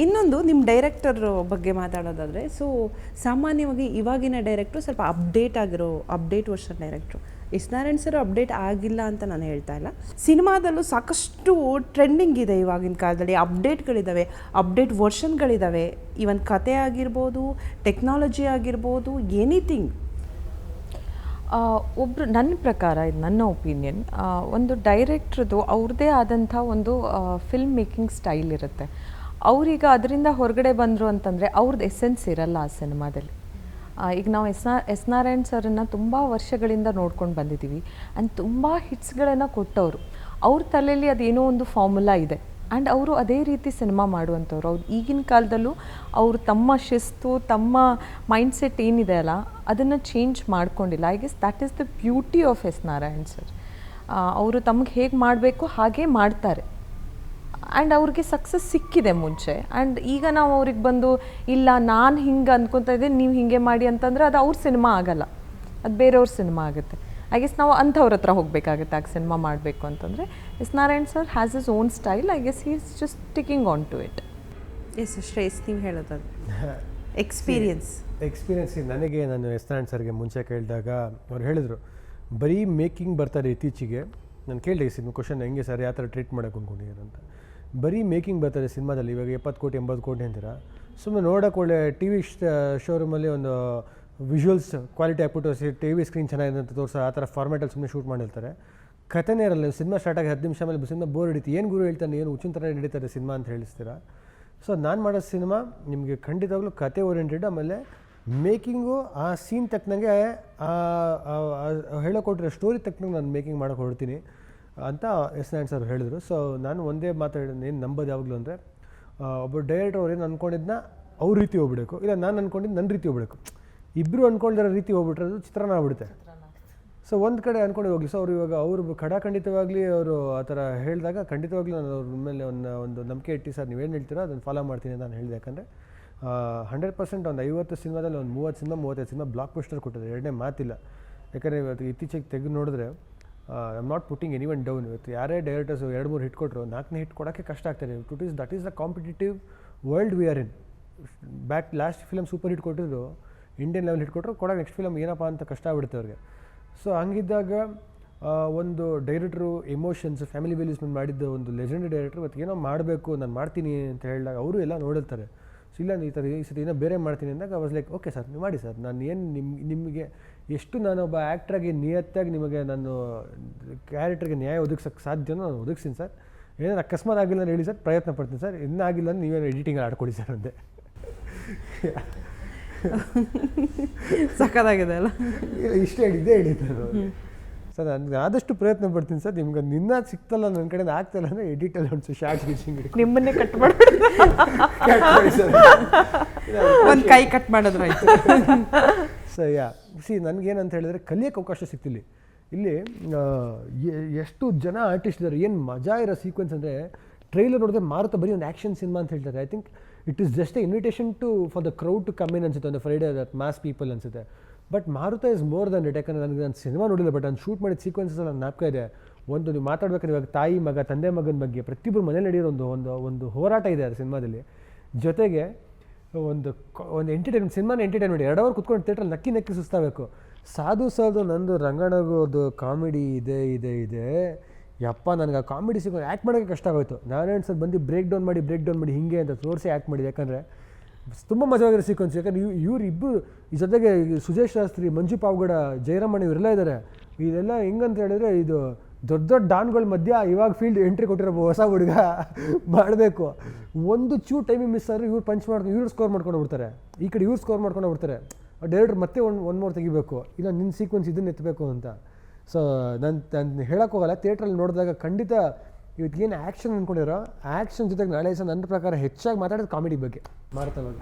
ಇನ್ನೊಂದು ನಿಮ್ಮ ಡೈರೆಕ್ಟರ್ ಬಗ್ಗೆ ಮಾತಾಡೋದಾದರೆ ಸೊ ಸಾಮಾನ್ಯವಾಗಿ ಇವಾಗಿನ ಡೈರೆಕ್ಟ್ರು ಸ್ವಲ್ಪ ಅಪ್ಡೇಟ್ ಆಗಿರೋ update version director S Narayan sir update ಆಗಿಲ್ಲ ಅಂತ ನಾನು ಹೇಳ್ತಾ ಇಲ್ಲ. ಸಿನಿಮಾದಲ್ಲೂ ಸಾಕಷ್ಟು ಟ್ರೆಂಡಿಂಗ್ ಇದೆ ಇವಾಗಿನ ಕಾಲದಲ್ಲಿ. ಅಪ್ಡೇಟ್ಗಳಿದ್ದಾವೆ ಅಪ್ಡೇಟ್ ವರ್ಷನ್ಗಳಿದ್ದಾವೆ ಈವನ್ ಕತೆ ಆಗಿರ್ಬೋದು ಟೆಕ್ನಾಲಜಿ ಆಗಿರ್ಬೋದು ಎನಿಥಿಂಗ್ ಒಬ್ಬರು ನನ್ನ ಪ್ರಕಾರ, ಇದು ನನ್ನ ಒಪಿನಿಯನ್ ಒಂದು ಡೈರೆಕ್ಟ್ರದ್ದು ಅವ್ರದ್ದೇ ಆದಂಥ ಒಂದು ಫಿಲ್ಮ್ ಮೇಕಿಂಗ್ ಸ್ಟೈಲ್ ಇರುತ್ತೆ. ಅವ್ರೀಗ ಅದರಿಂದ ಹೊರಗಡೆ ಬಂದರು ಅಂತಂದರೆ ಅವ್ರದ್ದು ಎಸೆನ್ಸ್ ಇರಲ್ಲ ಆ ಸಿನಿಮಾದಲ್ಲಿ. ಈಗ ನಾವು ಎಸ್ ನಾ, ಎಸ್ ನಾರಾಯಣ್ ಸರನ್ನು ತುಂಬ ವರ್ಷಗಳಿಂದ ನೋಡ್ಕೊಂಡು ಬಂದಿದ್ದೀವಿ ಆ್ಯಂಡ್ ತುಂಬ ಹಿಟ್ಸ್ಗಳನ್ನು ಕೊಟ್ಟವರು. ಅವ್ರ ತಲೆಯಲ್ಲಿ ಅದೇನೋ ಒಂದು ಫಾರ್ಮುಲಾ ಇದೆ. ಆ್ಯಂಡ್ ಅವರು ಅದೇ ರೀತಿ ಸಿನಿಮಾ ಮಾಡುವಂಥವ್ರು. ಅವ್ರು ಈಗಿನ ಕಾಲದಲ್ಲೂ ಅವರು ತಮ್ಮ ಶಿಸ್ತು, ತಮ್ಮ ಮೈಂಡ್ಸೆಟ್ ಏನಿದೆ ಅಲ್ಲ, ಅದನ್ನು ಚೇಂಜ್ ಮಾಡ್ಕೊಂಡಿಲ್ಲ. I guess that is the beauty of S Narayan sir. ಅವರು ತಮಗೆ ಹೇಗೆ ಮಾಡಬೇಕು, ಹಾಗೇ ಮಾಡ್ತಾರೆ. ಆ್ಯಂಡ್ ಅವ್ರಿಗೆ ಸಕ್ಸಸ್ ಸಿಕ್ಕಿದೆ ಮುಂಚೆ. ಆ್ಯಂಡ್ ಈಗ ನಾವು ಅವ್ರಿಗೆ ಬಂದು ಇಲ್ಲ ನಾನು ಹಿಂಗೆ ಅಂದ್ಕೊತಾ ಇದ್ದೀನಿ ನೀವು ಹಿಂಗೆ ಮಾಡಿ ಅಂತಂದರೆ ಅದು ಅವ್ರ ಸಿನಿಮಾ ಆಗಲ್ಲ. ಅದು ಬೇರೆಯವ್ರ ಸಿನಿಮಾ ಆಗುತ್ತೆ. ಐ ಗೆಸ್ ನಾವು ಅಂಥವ್ರ ಹತ್ರ ಹೋಗಬೇಕಾಗುತ್ತೆ ಆಗ ಸಿನಿಮಾ ಮಾಡಬೇಕು ಅಂತಂದರೆ. S Narayan sir has his own style I guess he is just sticking on to it S Shreyas ನೀವು ಹೇಳೋದಾದ್ರೆ ಎಕ್ಸ್ಪೀರಿಯನ್ಸ್ ಎಕ್ಸ್ಪೀರಿಯನ್ಸ್ ನನಗೆ ನಾನು ಎಸ್ ನಾರಾಯಣ್ ಸರ್ಗೆ ಮುಂಚೆ ಕೇಳಿದಾಗ ಅವ್ರು ಹೇಳಿದರು ಬರೀ ಮೇಕಿಂಗ್ ಬರ್ತಾರೆ ಇತ್ತೀಚೆಗೆ. ನಾನು ಕೇಳಿದೆ ಈ ಸಿನಿಮಾ ಕ್ವಶನ್ ಹೆಂಗೆ ಸರ್ ಯಾವ ಥರ ಟ್ರೀಟ್ ಮಾಡೋಕೆ ಅಂತ. ಬರೀ ಮೇಕಿಂಗ್ ಬರ್ತಾರೆ ಸಿನಿಮಾದಲ್ಲಿ, ಇವಾಗ ಎಪ್ಪತ್ತು ಕೋಟಿ, ಎಂಬತ್ತು ಕೋಟಿ ಅಂತೀರ. ಸುಮ್ಮನೆ ನೋಡೋಕೆ ಒಳ್ಳೆ ಟಿ ವಿ ಶೋರೂಮಲ್ಲಿ ಒಂದು ವಿಜುವಲ್ಸ್ ಕ್ವಾಲಿಟಿ ಹಾಕ್ಬಿಟ್ಟು ಟಿ ವಿ ಸ್ಕ್ರೀನ್ ಚೆನ್ನಾಗಿದೆ ಅಂತ ತೋರಿಸೋ ಆ ಥರ ಫಾರ್ಮೆಟಲ್ಲಿ ಸುಮ್ಮನೆ ಶೂಟ್ ಮಾಡಿರ್ತಾರೆ. ಕಥೆನೇ ಇರಲ್ಲ ಸಿನಿಮಾ ಸ್ಟಾರ್ಟ್ ಆಗಿ ಹತ್ತು ನಿಮಿಷ ಮೇಲೆ ಸಿನಿಮಾ ಬೋರ್ ಹಿಡಿತು ಏನು ಗುರು ಹೇಳ್ತಾನೆ, ಏನು ಹುಚ್ಚಿನ ಥರ ನಡೀತಾರೆ ಸಿನಿಮಾ ಅಂತ ಹೇಳಿಸ್ತೀರಾ? ಸೊ ನಾನು ಮಾಡೋ ಸಿನಿಮಾ ನಿಮಗೆ ಖಂಡಿತವಾಗ್ಲೂ ಕತೆ ಓರಿಯೆಂಟೆಡ್ ಆಮೇಲೆ ಮೇಕಿಂಗು ಆ ಸೀನ್ ತಕ್ಕನಂಗೆ ಹೇಳೋಕೊಟ್ಟಿರೋ ಸ್ಟೋರಿ ತಕ್ಕನಂಗೆ ನಾನು ಮೇಕಿಂಗ್ ಮಾಡೋಕೆ ಹೊರಡ್ತೀನಿ. ಅಂತ ಎಸ್ ನಾರಾಯಣ್ ಸರ್ ಹೇಳಿದರು. ಸೊ ನಾನು ಒಂದೇ ಮಾತಾಡಿದ್ದೀನಿ ಏನು ನಂಬೋದು ಯಾವಾಗಲೂ ಅಂದರೆ ಒಬ್ಬ ಡೈರೆಕ್ಟರ್ ಅವ್ರು ಏನು ಅಂದ್ಕೊಂಡಿದ್ದನ್ನ ಅವ್ರ ರೀತಿ ಹೋಗ್ಬಿಡಬೇಕು. ಇಲ್ಲ, ನಾನು ಅಂದ್ಕೊಂಡಿದ್ದು ನನ್ನ ರೀತಿ ಹೋಗ್ಬೇಕು ಇಬ್ಬರು ಅಂದ್ಕೊಂಡಿರೋ ರೀತಿ ಹೋಗ್ಬಿಟ್ರೆ ಅದು ಚಿತ್ರಾನ್ನ ಆಗ್ಬಿಡುತ್ತೆ. ಸೊ ಒಂದು ಕಡೆ ಅಂದ್ಕೊಂಡು ಹೋಗಲಿ ಸೊ ಅವ್ರು ಇವಾಗ ಅವರು ಖಡಾಖಂಡಿತವಾಗಲಿ ಅವರು ಆ ಥರ ಹೇಳಿದಾಗ ಖಂಡಿತವಾಗ್ಲೂ ನಾನು ಅವ್ರ ಮೇಲೆ ಒಂದು ಒಂದು ನಂಬಿಕೆ ಇಟ್ಟು, ಸರ್, ನೀವೇನು ಹೇಳ್ತೀರೋ ಅದನ್ನು ಫಾಲೋ ಮಾಡ್ತೀನಿ ನಾನು ಹೇಳಿದೆ. ಯಾಕಂದರೆ ಹಂಡ್ರೆಡ್ ಪರ್ಸೆಂಟ್ ಒಂದು ಐವತ್ತು ಸಿನಿಮಾದಲ್ಲಿ ಒಂದು ಮೂವತ್ತು ಸಿನಿಮಾ, ಮೂವತ್ತೈದು ಸಿನಿಮಾ ಬ್ಲಾಕ್ ಪೋಸ್ಟರ್ ಕೊಟ್ಟಿದೆ. ಎರಡನೇ ಮಾತಿಲ್ಲ. ಯಾಕಂದರೆ ಇವತ್ತು ಇತ್ತೀಚೆಗೆ ತೆಗೆದು ನೋಡಿದ್ರೆ I am not putting any one down ಇವತ್ತು ಯಾರೇ ಡೈರೆಕ್ಟರ್ಸ್ ಎರಡು ಮೂರು ಹಿಟ್ ಕೊಟ್ಟರು ನಾಲ್ಕನೇ ಹಿಟ್ ಕೊಡೋಕ್ಕೆ ಕಷ್ಟ ಆಗ್ತಾರೆ to is that is the competitive world we are in back last film super hit ಕೊಟ್ಟಿದ್ರು ಇಂಡಿಯನ್ ಲೆವೆಲ್ ಹಿಟ್ ಕೊಟ್ಟರು ಕೊಡೋ ನೆಕ್ಸ್ಟ್ ಫಿಲಮ್ ಏನಪ್ಪ ಅಂತ ಕಷ್ಟ ಆಗ್ಬಿಡುತ್ತೆ ಅವ್ರಿಗೆ. ಸೊ ಹಂಗಿದ್ದಾಗ ಒಂದು ಡೈರೆಕ್ಟ್ರು ಎಮೋಷನ್ಸ್ ಫ್ಯಾಮಿಲಿ ವ್ಯಾಲ್ಯೂಸ್ ಮೇಲೆ ಮಾಡಿದ್ದ ಒಂದು ಲೆಜೆಂಡ್ ಡೈರೆಕ್ಟ್ರು ಇವತ್ತು ಏನೋ ಮಾಡಬೇಕು, ನಾನು ಮಾಡ್ತೀನಿ ಅಂತ ಹೇಳಿದಾಗ ಅವರು ಎಲ್ಲ ನೋಡಿರ್ತಾರೆ. ಸೊ ಇಲ್ಲ ಈ ಥರ ಈ ಸತಿ ಏನೋ ಬೇರೆ ಮಾಡ್ತೀನಿ ಅಂದಾಗ ವಾಸ್ ಲೈಕ್ ಓಕೆ ಸರ್ ನೀವು ಮಾಡಿ ಸರ್ ನಾನು ಏನು ನಿಮ್ ನಿಮಗೆ ಎಷ್ಟು ನಾನೊಬ್ಬ ಆ್ಯಕ್ಟ್ರಾಗಿ ನಿಯತ್ತಾಗಿ ನಿಮಗೆ ನಾನು ಕ್ಯಾರೆಕ್ಟ್ರಿಗೆ ನ್ಯಾಯ ಒದಗಿಸೋಕ್ಕೆ ಸಾಧ್ಯನೋ ನಾನು ಒದಗಿಸ್ತೀನಿ ಸರ್ ಏನಾದ್ರು ಅಕಸ್ಮಾತ್ ಆಗಿಲ್ಲ ಅಂತ ಹೇಳಿ ಸರ್ ಪ್ರಯತ್ನ ಪಡ್ತೀನಿ ಸರ್ ಇನ್ನೂ ಆಗಿಲ್ಲ ಅಂದ್ರೆ ನೀವೇನು ಎಡಿಟಿಂಗ್ ಆಡ್ಕೊಡಿ ಸರ್ ಅಂದೆ. ಸಕ್ಕದಾಗಿದೆ ಅಲ್ಲ? ಇಷ್ಟು ಇಷ್ಟೇ ಹೇಳಿದ್ದೆ ಹೇಳಿದ್ದೆ ನಾನು. ಸರ್ ನಾನು ಆದಷ್ಟು ಪ್ರಯತ್ನ ಪಡ್ತೀನಿ ಸರ್. ನಿಮ್ಗೆ ನಿನ್ನ ಸಿಕ್ತಲ್ಲ ನನ್ನ ಕಡೆಯಿಂದ ಆಗ್ತಾಯಿಲ್ಲ ಅಂದರೆ ಎಡಿಟಲ್ಲಿ ಒಂದು ಶಾರ್ಟ್ ಫಿಶಿಂಗ್ ನಿಮ್ಮನ್ನೇ ಕಟ್ ಮಾಡ್ತೀನಿ ಒಂದು ಕೈ ಕಟ್ ಮಾಡಿದ್ರಾಯ್ತು ಸರ್ ಯಾ ಸಿ ನನಗೇನಂತ ಹೇಳಿದ್ರೆ ಕಲಿಯಕ್ಕೆ ಅವಕಾಶ ಸಿಕ್ತಿಲ್ಲ ಇಲ್ಲಿ ಎಷ್ಟು ಜನ ಆರ್ಟಿಸ್ಟ್ ಇದ್ದಾರೆ ಏನು ಮಜಾ ಇರೋ ಸೀಕ್ವೆನ್ಸ್ ಅಂದರೆ ಟ್ರೈಲರ್ ನೋಡಿದ್ರೆ ಮಾರುತ ಬರೀ ಒಂದು ಆ್ಯಕ್ಷನ್ ಸಿನಿಮಾ ಅಂತ ಹೇಳ್ತಾರೆ. I think it is just a invitation to for the crowd to come in ಅನ್ಸುತ್ತೆ ಒಂದು ಫ್ರೈಡೇ ದಟ್ ಮಾಸ್ ಪೀಪಲ್ ಅನ್ಸುತ್ತೆ. But Marutha is more than it ಯಾಕಂದರೆ ನನಗೆ ನಾನು ಸಿನಿಮಾ ನೋಡಿಲ್ಲ ಬಟ್ ನಾನು ಶೂಟ್ ಮಾಡಿದ ಸೀಕ್ವೆನ್ಸಸ್ ನನ್ನ ಜ್ಞಾಪಕ ಇದೆ. ಒಂದು ನೀವು ಮಾತಾಡ್ಬೇಕಾದ್ರೆ ಇವಾಗ ತಾಯಿ ಮಗ, ತಂದೆ ಮಗನ ಬಗ್ಗೆ ಪ್ರತಿಯೊಬ್ಬರು ಮನೇಲಿ ನಡೆಯೋ ಒಂದು ಒಂದು ಒಂದು ಹೋರಾಟ ಇದೆ ಅದು ಸಿನಿಮಾದಲ್ಲಿ ಜೊತೆಗೆ ಒಂದು ಒಂದು ಎಂಟರ್ಟೈನ್ಮೆಂಟ್ ಸಿನಿಮಾನ ಎಂಟರ್ಟೈನ್ಮೆಂಟ್ ಎರಡು ಅವರ್ ಕುತ್ಕೊಂಡು ಥಿಯೇಟ್ರಲ್ಲಿ ನಕ್ಕಿ ನಕ್ಕಿ ಸುಸ್ತಾಗಬೇಕು. ಸಾಧು ಸಾಧು ನಂದು ರಂಗಣಗೋದು ಕಾಮಿಡಿ ಇದೆ ಇದೆ ಇದೆ. ಯಪ್ಪ, ನನಗೆ ಆ ಕಾಮಿಡಿ ಸಿಗೋ ಆ್ಯಕ್ಟ್ ಮಾಡೋಕ್ಕೆ ಕಷ್ಟ ಆಗೋಯ್ತು. ನಾರಾಯಣ್ ಸರ್ ಬಂದು ಬ್ರೇಕ್ ಡೌನ್ ಮಾಡಿ ಬ್ರೇಕ್ ಡೌನ್ ಮಾಡಿ ಹಿಂಗೆ ಅಂತ ತೋರಿಸಿ ಆ್ಯಕ್ಟ್ ಮಾಡಿದೆ. ಯಾಕಂದರೆ ತುಂಬ ಮಜವಾಗಿರೋ ಸೀಕ್ವೆನ್ಸ್ ಯಾಕಂದ್ರೆ ಇವ್ ಇವ್ರು ಇಬ್ಬರು ಈ ಜೊತೆಗೆ ಸುಜೇಶ್ ಶಾಸ್ತ್ರಿ, ಮಂಜು ಪಾವ್ಗಡ ಜಯರಾಮಣ್ಣ ಇವರೆಲ್ಲ ಇದ್ದಾರೆ ಇದೆಲ್ಲ ಹೆಂಗಂತ ಹೇಳಿದ್ರೆ ಇದು ದೊಡ್ಡ ದೊಡ್ಡ ಡಾನ್ಗಳ ಮಧ್ಯ ಇವಾಗ ಫೀಲ್ಡ್ ಎಂಟ್ರಿ ಕೊಟ್ಟಿರೋ ಹೊಸ ಹುಡುಗ ಮಾಡಬೇಕು. ಒಂದು ಚೂ ಟೈಮಿಂಗ್ ಮಿಸ್ ಆದರೆ ಇವ್ರು ಪಂಚ್ ಮಾಡ್ಕೊಂಡು ಇವ್ರು ಸ್ಕೋರ್ ಮಾಡ್ಕೊಂಡು ಹೋಗ್ಬಿಡ್ತಾರೆ. ಈ ಕಡೆ ಇವ್ರು ಸ್ಕೋರ್ ಮಾಡ್ಕೊಂಡು ಹೋಗ್ಬಿಡ್ತಾರೆ. ಡೈರೆಕ್ಟ್ರ್ ಮತ್ತೆ ಒಂದು ಒನ್ ಮೋರ್ ತೆಗಿಬೇಕು. ಇಲ್ಲ ನಿನ್ನ ಸೀಕ್ವೆನ್ಸ್ ಇದನ್ನ ಎತ್ತಬೇಕು ಅಂತ. ಸೊ ನಾನು ನಾನು ಹೇಳೋಕ್ಕೋಗಲ್ಲ ಥಿಯೇಟ್ರಲ್ಲಿ ನೋಡಿದಾಗ ಖಂಡಿತ ಇವತ್ತು ಏನು ಆ್ಯಕ್ಷನ್ ಅಂದ್ಕೊಂಡಿರೋ ಆ್ಯಕ್ಷನ್ ಜೊತೆಗೆ ನಾಳೆ ಸಹ ನನ್ನ ಪ್ರಕಾರ ಹೆಚ್ಚಾಗಿ ಮಾತಾಡೋದು ಕಾಮಿಡಿ ಬಗ್ಗೆ. ಮಾಡ್ತಾ